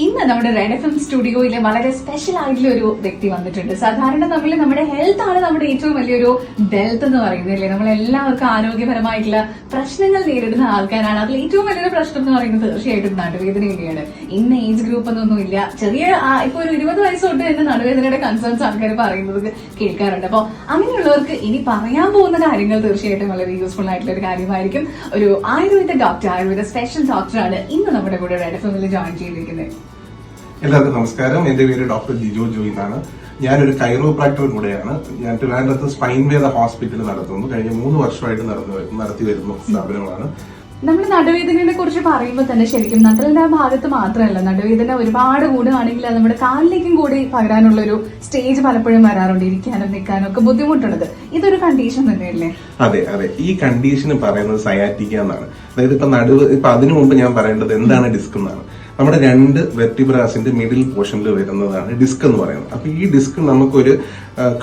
ഇന്ന് നമ്മുടെ red F M സ്റ്റുഡിയോയിലെ വളരെ സ്പെഷ്യൽ ആയിട്ടുള്ള ഒരു വ്യക്തി വന്നിട്ടുണ്ട്. സാധാരണ നമ്മൾ നമ്മുടെ ഹെൽത്ത് ആണ് നമ്മുടെ ഏറ്റവും വലിയൊരു വെൽത്ത് എന്ന് പറയുന്നത് അല്ലേ? നമ്മൾ എല്ലാവർക്കും ആരോഗ്യപരമായിട്ടുള്ള പ്രശ്നങ്ങൾ നേരിടുന്ന ആൾക്കാരാണ്. അതിൽ ഏറ്റവും വലിയൊരു പ്രശ്നം എന്ന് പറയുന്നത് തീർച്ചയായിട്ടും നടുവേദന തന്നെയാണ് ഇന്ന് ഏജ് ഗ്രൂപ്പ് എന്നൊന്നും ഇല്ല ചെറിയ ഇപ്പൊ ഒരു ഇരുപത് വയസ്സ് തൊട്ട് തന്നെ നടുവേദനയുടെ കൺസേൺസ് ആൾക്കാർ പറയുന്നത് കേൾക്കാറുണ്ട്. അപ്പോൾ അങ്ങനെയുള്ളവർക്ക് ഇനി പറയാൻ പോകുന്ന കാര്യങ്ങൾ തീർച്ചയായിട്ടും വളരെ യൂസ്ഫുൾ ആയിട്ടുള്ള ഒരു കാര്യമായിരിക്കും. ഒരു ആയുർവേദ ഡോക്ടർ ആയുർവേദ സ്പെഷ്യൽ ഡോക്ടറാണ് ഇന്ന് നമ്മുടെ കൂടെ റെഡ് എഫ് എമ്മിൽ ജോയിൻ ചെയ്തിരിക്കുന്നത്. എല്ലാവർക്കും നമസ്കാരം. എന്റെ പേര് ഡോക്ടർ ജിജോ ജോയി എന്നാണ് ഞാനൊരു കൈറോപ്രാക്ടർ കൂടെയാണ്. ഞാൻ ട്രിവാൻഡ്രത്ത് സ്പൈൻ വേദ ഹോസ്പിറ്റൽ നടത്തുന്നു. കഴിഞ്ഞ മൂന്ന് വർഷമായിട്ട് നടന്നു വരുന്നു നടത്തി വരുന്ന സ്ഥാപനങ്ങളാണ്. നമ്മൾ നടുവേദനയെ കുറിച്ച് പറയുമ്പോൾ തന്നെ ശരിക്കും നട്ടലിന്റെ ആ ഭാഗത്ത് മാത്രമല്ല. നടുവേദന ഒരുപാട് കൂടുകയാണെങ്കിൽ അത് നമ്മുടെ കാലിലേക്കും കൂടി പകരാനുള്ള ഒരു സ്റ്റേജ് പലപ്പോഴും വരാറുണ്ട്. ഇരിക്കാനും നിൽക്കാനും ഒക്കെ ബുദ്ധിമുട്ടുള്ളത്. ഇതൊരു കണ്ടീഷൻ തന്നെയല്ലേ? അതെ അതെ. ഈ കണ്ടീഷൻ പറയുന്നത് സയാറ്റിക്ക എന്നാണ്. അതായത് ഇപ്പൊ നടുവ് ഇപ്പൊ അതിനു മുമ്പ് ഞാൻ പറയേണ്ടത് എന്താണ് ഡിസ്ക് എന്നാണ്. നമ്മുടെ രണ്ട് വെർട്ടിബ്രാസിന്റെ മിഡിൽ പോർഷനിൽ വരുന്നതാണ് ഡിസ്ക് എന്ന് പറയുന്നത്. അപ്പൊ ഈ ഡിസ്ക് നമുക്കൊരു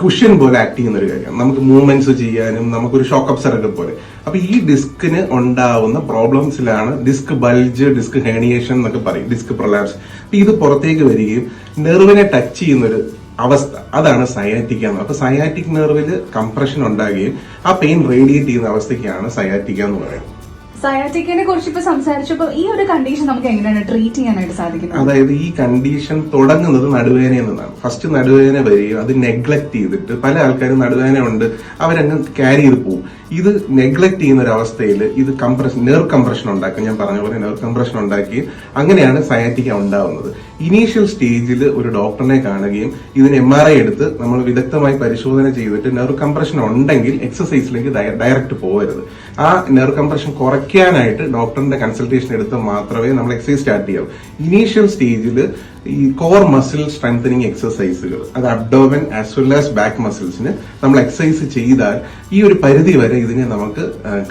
കുഷ്യൻ പോലെ ആക്ട് ചെയ്യുന്ന ഒരു കാര്യമാണ്. നമുക്ക് മൂവ്മെന്റ്സ് ചെയ്യാനും നമുക്കൊരു ഷോക്ക് അപ്സറൊക്കെ പോലെ. അപ്പൊ ഈ ഡിസ്കിന് ഉണ്ടാവുന്ന പ്രോബ്ലംസിലാണ് ഡിസ്ക് ബൾജ് ഡിസ്ക് ഹേണിയേഷൻ എന്നൊക്കെ പറയും ഡിസ്ക് പ്രൊലാപ്സ്. അപ്പൊ ഇത് പുറത്തേക്ക് വരികയും നെർവിനെ ടച്ച് ചെയ്യുന്ന ഒരു അവസ്ഥ. അതാണ് സയാറ്റിക്ക എന്ന് അപ്പൊ സയാറ്റിക് നെർവിൽ കംപ്രഷൻ ഉണ്ടാകുകയും ആ പെയിൻ റേഡിയേറ്റ് ചെയ്യുന്ന അവസ്ഥയ്ക്കാണ് സയാറ്റിക്ക എന്ന് പറയുന്നത്. സയാറ്റിക്കിനെ കുറിച്ച് ഇപ്പൊ സംസാരിച്ചപ്പോൾ ഈ ഒരു കണ്ടീഷൻ നമുക്ക് എങ്ങനെയാണ് ട്രീറ്റ് ചെയ്യാനായിട്ട് സാധിക്കുന്നത്? അതായത് ഈ കണ്ടീഷൻ തുടങ്ങുന്നത് നടുവേദനയിൽ നിന്നാണ് ഫസ്റ്റ് നടുവേദന വരികയും അത് നെഗ്ലക്ട് ചെയ്തിട്ട് പല ആൾക്കാരും നടുവേദന ഉണ്ട് അവരങ്ങ് ക്യാരി ചെയ്ത് പോകും ഇത് നെഗ്ലക്ട് ചെയ്യുന്ന ഒരു അവസ്ഥയിൽ ഇത് കംപ്രഷൻ നെർ കംപ്രഷൻ ഉണ്ടാക്കും ഞാൻ പറഞ്ഞ പോലെ നെർ കംപ്രഷൻ ഉണ്ടാക്കി അങ്ങനെയാണ് സയാറ്റിക്ക ഉണ്ടാവുന്നത്. ഇനീഷ്യൽ സ്റ്റേജിൽ ഒരു ഡോക്ടറിനെ കാണുകയും ഇതിന് എം ആർ ഐ എടുത്ത് നമ്മൾ വിദഗ്ധമായി പരിശോധന ചെയ്തിട്ട് നെർ കംപ്രഷൻ ഉണ്ടെങ്കിൽ എക്സസൈസിലേക്ക് ഡയറക്റ്റ് പോകരുത് ആ നെർ കംപ്രഷൻ കുറയ്ക്കാനായിട്ട് ഡോക്ടറിന്റെ കൺസൾട്ടേഷൻ എടുത്ത് മാത്രമേ നമ്മൾ എക്സസൈസ് സ്റ്റാർട്ട് ചെയ്യാവൂ. ഇനീഷ്യൽ സ്റ്റേജിൽ ഈ കോർ മസിൽ സ്ട്രെങ്തനിങ് എക്സസൈസുകൾ അത് abdomen as well as back മസിൽസിന് നമ്മൾ എക്സസൈസ് ചെയ്താൽ ഈ ഒരു പരിധി വരെ ഇതിനെ നമുക്ക്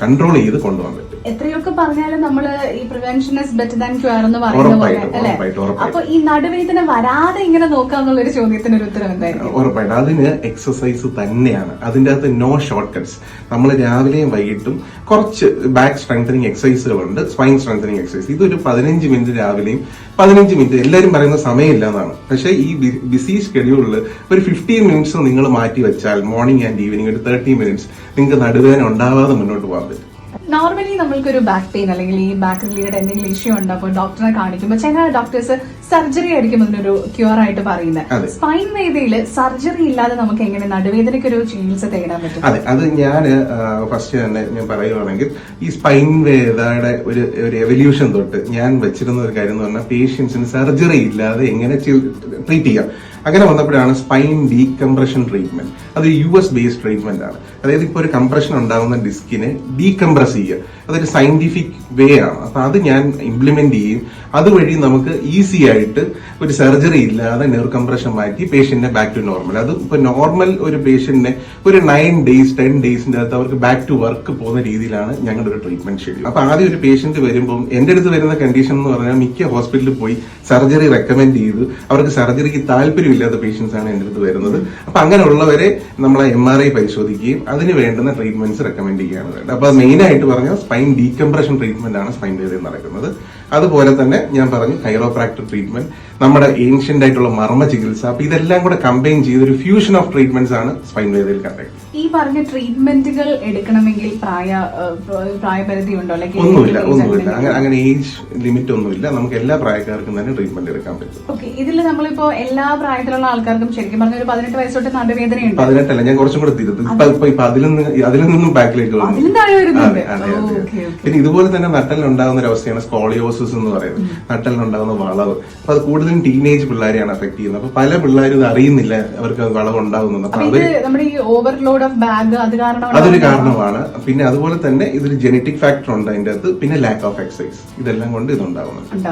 കൺട്രോൾ ചെയ്ത് കൊണ്ടുപോകാൻ പറ്റും. എത്രയൊക്കെ പറഞ്ഞാലും നമ്മൾ ഈ prevention is better than cure എന്ന് പറയുന്ന. അപ്പൊ ഈ നടുവേദന വരാതെ ഇങ്ങനെ നോക്കാന്നുള്ള ഒരു ചോദ്യത്തിന് ഒരു ഉത്തരം എന്തായിരുന്നു ഉറപ്പായിട്ടും. അതിന് എക്സസൈസ് തന്നെയാണ്. അതിന്റെ അകത്ത് നോ ഷോർട്ട് കട്ട്സ് നമ്മൾ രാവിലെയും വൈകിട്ടും കുറച്ച് ബാക്ക് സ്ട്രെങ്തനിങ് എക്സസൈസുകളുണ്ട് സ്പൈൻ സ്ട്രെങ്തനിങ് എക്സസൈസ് ഇതൊരു പതിനഞ്ച് മിനിറ്റ് രാവിലെയും പതിനഞ്ച് മിനിറ്റ് എല്ലാവരും പറയുന്ന സമയമില്ല എന്നാണ് പക്ഷേ ഈ ബിസി ഷെഡ്യൂളിൽ ഒരു ഫിഫ്റ്റീൻ മിനിറ്റ്സ് നിങ്ങൾ മാറ്റി വെച്ചാൽ മോർണിംഗ് ആൻഡ് ഈവനിങ് ഒരു തേർട്ടി മിനിറ്റ്സ് നിങ്ങൾക്ക് നടുവേദന ഉണ്ടാവാതെ മുന്നോട്ട് പോകാൻ പറ്റും. നോർമലി നമ്മൾക്കൊരു ബാക്ക് പെയിൻ അല്ലെങ്കിൽ ഈ ബാക്ക് റിലേറ്റഡ് എന്തെങ്കിലും ഇഷ്യൂ ഉണ്ട്? അപ്പോൾ ഡോക്ടറെ കാണിക്കുമ്പോൾ ചില ഡോക്ടേഴ്സ് സർജറി ആയിരിക്കും അതിനൊരു ക്യൂർ ആയിട്ട് പറയുന്നത് സ്പൈൻ വേദയിൽ സർജറി ഇല്ലാതെ നമുക്ക് എങ്ങനെ നടുവേദനയ്ക്ക് ഒരു ചികിത്സ തേടാൻ പറ്റും? അതെ അത് ഞാൻ ഫസ്റ്റ് തന്നെ ഞാൻ പറയുവാണെങ്കിൽ ഈ സ്പൈൻ വേദയുടെ ഒരു ഒരു എവല്യൂഷൻ തൊട്ട് ഞാൻ വെച്ചിരുന്ന ഒരു കാര്യം എന്ന് പറഞ്ഞാൽ പേഷ്യൻസിന് സർജറി ഇല്ലാതെ എങ്ങനെ ട്രീറ്റ് ചെയ്യാം? അങ്ങനെ വന്നപ്പോഴാണ് സ്പൈൻ ഡീകംപ്രഷൻ ട്രീറ്റ്മെന്റ് അത് യു എസ് ബേസ്ഡ് ട്രീറ്റ്മെന്റ് ആണ്. അതായത് ഇപ്പോൾ ഒരു കംപ്രഷൻ ഉണ്ടാകുന്ന ഡിസ്കിനെ ഡീകംപ്രസ് ചെയ്യുക. അതൊരു സയന്റിഫിക് വേ ആണ്. അപ്പൊ അത് ഞാൻ ഇംപ്ലിമെന്റ് ചെയ്യും. അതുവഴി നമുക്ക് ഈസി ആയിട്ട് ഒരു സർജറി ഇല്ലാതെ നെർ കംപ്രഷൻ മാറ്റി പേഷ്യന്റിനെ ബാക്ക് ടു നോർമൽ അത് ഇപ്പൊ നോർമൽ ഒരു പേഷ്യന്റിനെ ഒരു നയൻ ഡേയ്സ് ടെൻ ഡേയ്സിന്റെ അകത്ത് അവർക്ക് ബാക്ക് ടു വർക്ക് പോകുന്ന രീതിയിലാണ് ഞങ്ങളുടെ ഒരു ട്രീറ്റ്മെന്റ് ഷെഡ്യൂൾ അപ്പൊ ആദ്യം ഒരു പേഷ്യന്റ് വരുമ്പോൾ എന്റെ അടുത്ത് വരുന്ന കണ്ടീഷൻ എന്ന് പറഞ്ഞാൽ മിക്ക ഹോസ്പിറ്റലിൽ പോയി സർജറി റെക്കമെൻഡ് ചെയ്ത് അവർക്ക് സർജറിക്ക് താല്പര്യമില്ലാത്ത പേഷ്യൻസ് ആണ് എന്റെ അടുത്ത് വരുന്നത്. അപ്പൊ അങ്ങനെയുള്ളവരെ നമ്മളെ എം ആർ ഐ പരിശോധിക്കുകയും അതിന് വേണ്ടുന്ന ട്രീറ്റ്മെന്റ്സ് റെക്കമെൻഡ് ചെയ്യുകയാണ് വേണ്ടത്. അപ്പൊ മെയിൻ ആയിട്ട് പറഞ്ഞാൽ സ്പൈൻ ഡീകംപ്രഷൻ ട്രീറ്റ്മെന്റ് ആണ് സ്പൈൻ വേദന നടക്കുന്നത്. അതുപോലെ തന്നെ ഞാൻ പറഞ്ഞു കൈറോപ്രാക്ടർ ട്രീറ്റ്മെന്റ് നമ്മുടെ ഏൻഷ്യന്റ് ആയിട്ടുള്ള മർമ്മ ചികിത്സ അപ്പൊ ഇതെല്ലാം കൂടെ കമ്പൈൻ ചെയ്ത ഒരു ഫ്യൂഷൻ ഓഫ് ട്രീറ്റ്മെന്റ്സ് ആണ് സ്പൈൻ വേദയിൽ കണ്ടത് ഈ പറഞ്ഞ ട്രീറ്റ്മെന്റുകൾ എടുക്കണമെങ്കിൽ പ്രായ പ്രായപരിധി ഉണ്ടോ? ഒന്നുമില്ല ഒന്നുമില്ല. അങ്ങനെ അങ്ങനെ ഏജ് ലിമിറ്റ് ഒന്നുമില്ല. നമുക്ക് എല്ലാ പ്രായക്കാർക്കും തന്നെ ട്രീറ്റ്മെന്റ് എടുക്കാൻ പറ്റും. ഓക്കെ ഇതിൽ നമ്മളിപ്പോ എല്ലാ പ്രായത്തിലുള്ള ആൾക്കാർക്കും ശരിക്കും പറഞ്ഞ ഒരു പതിനെട്ട് വയസ്സ് തൊട്ട് നടുവേദനയുണ്ട്. പതിനെട്ടല്ല ഞാൻ കുറച്ചും കൂടെ തിരുത്തും ഇപ്പൊ അതിൽ നിന്ന് അതിൽ നിന്നും ബാക്കിലേക്ക്. പിന്നെ ഇതുപോലെ തന്നെ നട്ടലിൽ ഉണ്ടാകുന്ന ഒരു അവസ്ഥയാണ് സ്കോളിയോസിസ് എന്ന് പറയുന്നത്. നട്ടലിനുണ്ടാകുന്ന വളവ്. അപ്പൊ അത് കൂടുതലും ടീനേജ് പിള്ളേരെയാണ് അഫക്ട് ചെയ്യുന്നത്. അപ്പൊ പല പിള്ളേരും ഇത് അറിയുന്നില്ല അവർക്ക് വളവ് ഉണ്ടാകുന്നത് അപ്പൊ അവർ അതൊരു കാരണമാണ്. പിന്നെ അതുപോലെ തന്നെ ഇതൊരു ജനറ്റിക് ഫാക്ടർ ഉണ്ട് അതിന്റെ അകത്ത്. പിന്നെ ലാക്ക് ഓഫ് എക്സസൈസ് ഇതെല്ലാം കൊണ്ട് ഉണ്ടാവുന്നതാണ്.